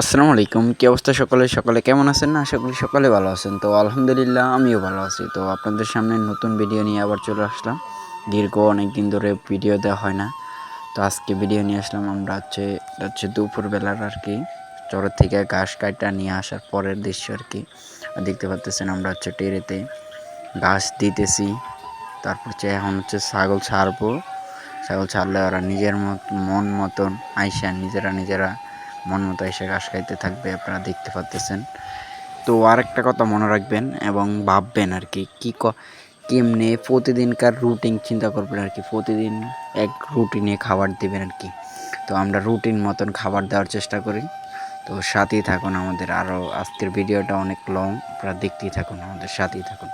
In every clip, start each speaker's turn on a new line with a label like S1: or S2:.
S1: আসসালামু আলাইকুম, কি অবস্থা সকলে? সকলে কেমন আছেন? না আশা করি সকলে ভালো আছেন। তো আলহামদুলিল্লাহ, আমিও ভালো আছি। তো আপনাদের সামনে নতুন ভিডিও নিয়ে আবার চলে আসলাম। দীর্ঘ অনেক দিন ধরে ভিডিও দেওয়া হয় না। তো আজকে ভিডিও নিয়ে আসলাম আমরা হচ্ছে হচ্ছে দুপুরবেলার আর কি। চরের থেকে ঘাস কাটা নিয়ে আসার পরের দৃশ্য আর কি। দেখতে পাচ্তেছেন আমরা হচ্ছে টেরেতে ঘাস দিতেছি। তারপর হচ্ছে এখন হচ্ছে ছাগল ছাড়বো। ছাগল ছাড়লে ওরা নিজের মত, মন মতন আইসা নিজেরা নিজেরা মন মতো এসে ঘাস খাইতে থাকবে, আপনারা দেখতে পাচ্তেছেন তো আরেকটা কথা মনে রাখবেন এবং ভাববেন আর কি, কী ক, কেমনে প্রতিদিনকার রুটিন চিন্তা করবেন আর কি, প্রতিদিন এক রুটিনে খাবার দেবেন আর কি। তো আমরা রুটিন মতন খাবার দেওয়ার চেষ্টা করি। তো সাথেই থাকুন আমাদের আরও আজকের ভিডিওটা অনেক লং আপনারা দেখতেই থাকুন, আমাদের সাথেই থাকুন।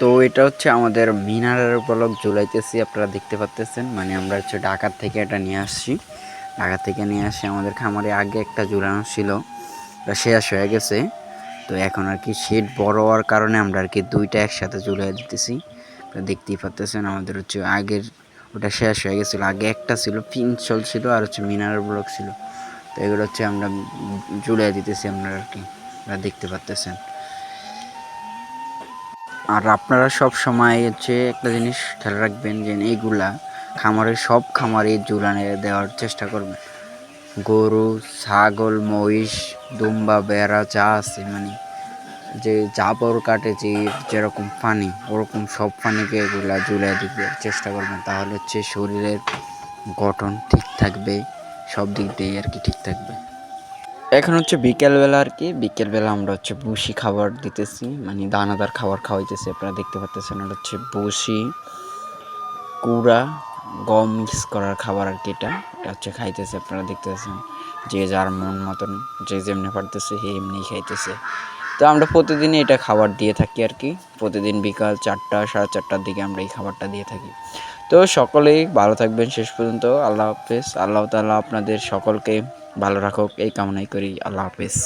S1: তো এটা হচ্ছে আমাদের মিনারের ব্লক ঝুলাইতেছি, আপনারা দেখতে পাচ্তেছেন মানে আমরা হচ্ছে ঢাকার থেকে এটা নিয়ে আসছি। ঢাকা থেকে নিয়ে আসি আমাদের খামারে আগে একটা ঝুলানো ছিল শেষ হয়ে গেছে। তো এখন আর কি শেড বড় হওয়ার কারণে আমরা আর কি দুইটা একসাথে ঝুলাই দিতেছি। আপনারা দেখতেই পাচ্তেছেন আমাদের হচ্ছে আগের, ওটা শেষ হয়ে গেছিল। আগে একটা ছিল পিনসল ছিল আর হচ্ছে মিনারের ব্লক ছিল। তো এগুলো হচ্ছে আমরা ঝুলাই দিতেছি আমরা আর কি, আপনারা দেখতে পাচ্তেছেন আর আপনারা সব সময় হচ্ছে একটা জিনিস খেয়াল রাখবেন যে এইগুলা খামারে, সব খামারে জুলানে দেওয়ার চেষ্টা করবেন। গরু, ছাগল, মহিষ, দুম্বা, বেড়া, যা আছে মানে যে জাবর কাটে, যে যেরকম পানি, ওরকম সব পানিকে এগুলা জুলাই দিতে চেষ্টা করবেন। তাহলে হচ্ছে শরীরের গঠন ঠিক থাকবে, সব দিক দিয়ে আর কি ঠিক থাকবে। এখন হচ্ছে বিকেলবেলা আর কি, বিকেলবেলা আমরা হচ্ছে বসি খাবার দিতেছি মানে দানাদার খাবার খাওয়াইতেছি, আপনারা দেখতে পাচ্ছেন এটা হচ্ছে বসি কুড়া, গম মিক্স করার খাবার আর কি এটা এটা হচ্ছে খাইতেছে, আপনারা দেখতে পাচ্ছেন যে যার মন মতন, যে যেমনি পারতেছে সে এমনি খাইতেছে। তো আমরা প্রতিদিনই এটা খাবার দিয়ে থাকি আর কি, প্রতিদিন বিকাল চারটা, সাড়ে চারটার দিকে আমরা এই খাবারটা দিয়ে থাকি। তো সকলেই ভালো থাকবেন, শেষ পর্যন্ত, আল্লাহ হাফেজ, আল্লাহ তাআলা আপনাদের সকলকে ভালো রাখুক এই কামনাই করি। আল্লাহ হাফেজ।